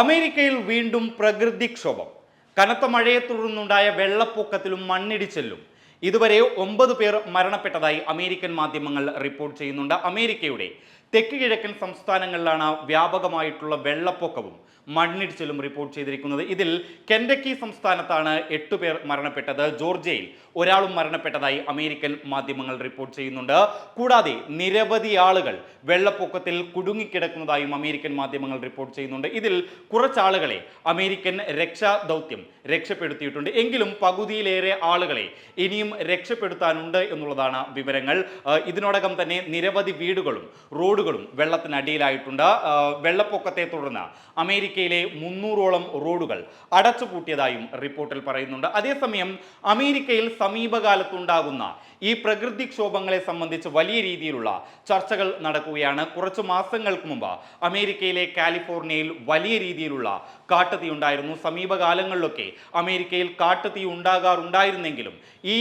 അമേരിക്കയിൽ വീണ്ടും പ്രകൃതിക്ഷോഭം കനത്ത മഴയെ തുടർന്നുണ്ടായ വെള്ളപ്പൊക്കത്തിലും മണ്ണിടിച്ചിലും. ഇതുവരെ ഒമ്പത് പേർ മരണപ്പെട്ടതായി അമേരിക്കൻ മാധ്യമങ്ങൾ റിപ്പോർട്ട് ചെയ്യുന്നുണ്ട്. അമേരിക്കയുടെ തെക്ക് കിഴക്കൻ സംസ്ഥാനങ്ങളിലാണ് വ്യാപകമായിട്ടുള്ള വെള്ളപ്പൊക്കവും മണ്ണിടിച്ചിലും റിപ്പോർട്ട് ചെയ്തിരിക്കുന്നത്. ഇതിൽ കെൻഡക്കി സംസ്ഥാനത്താണ് എട്ടുപേർ മരണപ്പെട്ടത്. ജോർജിയയിൽ ഒരാളും മരണപ്പെട്ടതായി അമേരിക്കൻ മാധ്യമങ്ങൾ റിപ്പോർട്ട് ചെയ്യുന്നുണ്ട്. കൂടാതെ നിരവധി ആളുകൾ വെള്ളപ്പൊക്കത്തിൽ കുടുങ്ങിക്കിടക്കുന്നതായും അമേരിക്കൻ മാധ്യമങ്ങൾ റിപ്പോർട്ട് ചെയ്യുന്നുണ്ട്. ഇതിൽ കുറച്ചാളുകളെ അമേരിക്കൻ രക്ഷാ ദൗത്യം രക്ഷപ്പെടുത്തിയിട്ടുണ്ട്. എങ്കിലും പകുതിയിലേറെ ആളുകളെ ഇനിയും രക്ഷപ്പെടുത്താനുണ്ട് എന്നുള്ളതാണ് വിവരങ്ങൾ. ഇതിനോടകം തന്നെ നിരവധി വീടുകളും റോഡുകളും വെള്ളത്തിനടിയിലായിട്ടുണ്ട്. വെള്ളപ്പൊക്കത്തെ തുടർന്ന് അമേരിക്കയിലെ മുന്നൂറോളം റോഡുകൾ അടച്ചുപൂട്ടിയതായും റിപ്പോർട്ടിൽ പറയുന്നുണ്ട്. അതേസമയം അമേരിക്കയിൽ സമീപകാലത്തുണ്ടാകുന്ന ഈ പ്രകൃതിക്ഷോഭങ്ങളെ സംബന്ധിച്ച് വലിയ രീതിയിലുള്ള ചർച്ചകൾ നടക്കുകയാണ്. കുറച്ച് മാസങ്ങൾക്ക് മുമ്പ് അമേരിക്കയിലെ കാലിഫോർണിയയിൽ വലിയ രീതിയിലുള്ള കാട്ടുതീ ഉണ്ടായിരുന്നു സമീപകാലങ്ങളിലൊക്കെ അമേരിക്കയിൽ കാട്ടുതീ ഉണ്ടാകാറുണ്ടായിരുന്നെങ്കിലും ഈ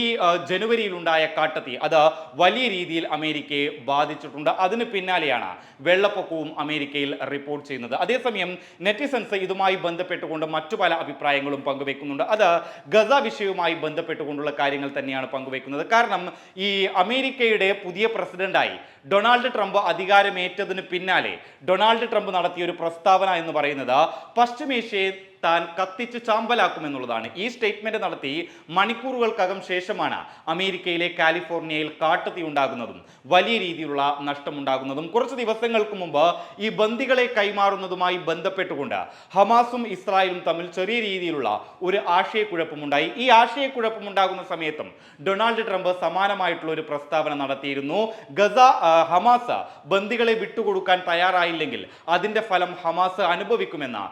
ജനുവരിയിലുണ്ടായ കാട്ടുതീ അത് വലിയ രീതിയിൽ അമേരിക്കയെ ബാധിച്ചിട്ടുണ്ട്. അതിന് പിന്നാലെയാണ് വെള്ളപ്പൊക്കവും അമേരിക്കയിൽ റിപ്പോർട്ട് ചെയ്യുന്നത്. അതേസമയം നെറ്റിസൻസ് ഇതുമായി ബന്ധപ്പെട്ടുകൊണ്ട് മറ്റു പല അഭിപ്രായങ്ങളും പങ്കുവെക്കുന്നുണ്ട്. അത് ഗസ വിഷയവുമായി ബന്ധപ്പെട്ടുകൊണ്ടുള്ള കാര്യങ്ങൾ തന്നെയാണ് പങ്കുവെക്കുന്നത്. കാരണം ഈ അമേരിക്കയുടെ പുതിയ പ്രസിഡന്റായി ഡൊണാൾഡ് ട്രംപ് അധികാരമേറ്റതിന് പിന്നാലെ ഡൊണാൾഡ് ട്രംപ് നടത്തിയ ഒരു പ്രസ്താവന എന്ന് പറയുന്നത് പശ്ചിമേഷ്യയെ താൻ കത്തിച്ച് ചാമ്പലാക്കുമെന്നുള്ളതാണ്. ഈ സ്റ്റേറ്റ്മെന്റ് നടത്തി മണിക്കൂറുകൾക്കകം ശേഷമാണ് അമേരിക്കയിലെ കാലിഫോർണിയയിൽ കാട്ടുതീ ഉണ്ടാകുന്നതും വലിയ രീതിയിലുള്ള നഷ്ടമുണ്ടാകുന്നതും കുറച്ച് ദിവസങ്ങൾക്ക് മുമ്പ് ഈ ബന്ദികളെ കൈമാറുന്നതുമായി ബന്ധപ്പെട്ടുകൊണ്ട് ഹമാസും ഇസ്രായേലും തമ്മിൽ ചെറിയ രീതിയിലുള്ള ഒരു ആശയക്കുഴപ്പമുണ്ടായി. ഈ ആശയക്കുഴപ്പമുണ്ടാകുന്ന സമയത്തും ഡൊണാൾഡ് ട്രംപ് സമാനമായിട്ടുള്ള ഒരു പ്രസ്താവന നടത്തിയിരുന്നു. ഗസ ഹമാസ ബന്ദികളെ വിട്ടുകൊടുക്കാൻ തയ്യാറായില്ലെങ്കിൽ അതിന്റെ ഫലം ഹമാസ് അനുഭവിക്കുമെന്ന്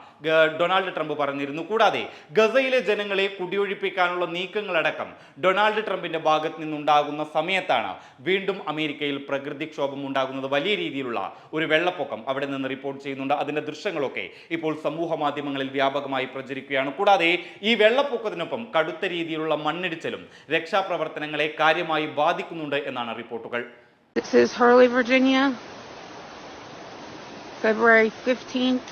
ഡൊണാൾഡ് ട്രംപ് പറഞ്ഞിരുന്നു. കൂടാതെ ഗസയിലെ ജനങ്ങളെ കുടിയൊഴിപ്പിക്കാനുള്ള നീക്കങ്ങളടക്കം ഡൊണാൾഡ് ട്രംപിന്റെ ഭാഗത്ത് നിന്നുണ്ടാകുന്ന സമയത്താണ് വീണ്ടും അമേരിക്കയിൽ പ്രകൃതിക്ഷോഭം ഉണ്ടാകുന്നത് വലിയ രീതിയിലുള്ള ഒരു വെള്ളപ്പൊക്കം അവിടെ നിന്ന് റിപ്പോർട്ട് ചെയ്യുന്നുണ്ട്. അതിന്റെ ദൃശ്യങ്ങളൊക്കെ ഇപ്പോൾ സമൂഹ മാധ്യമങ്ങളിൽ വ്യാപകമായി പ്രചരിക്കുകയാണ്. കൂടാതെ ഈ വെള്ളപ്പൊക്കത്തിനൊപ്പം കടുത്ത രീതിയിലുള്ള മണ്ണിടിച്ചിലും രക്ഷാപ്രവർത്തനങ്ങളെ കാര്യമായി ബാധിക്കുന്നുണ്ട് എന്നാണ് റിപ്പോർട്ടുകൾ. This is Hurley, Virginia, February 15th,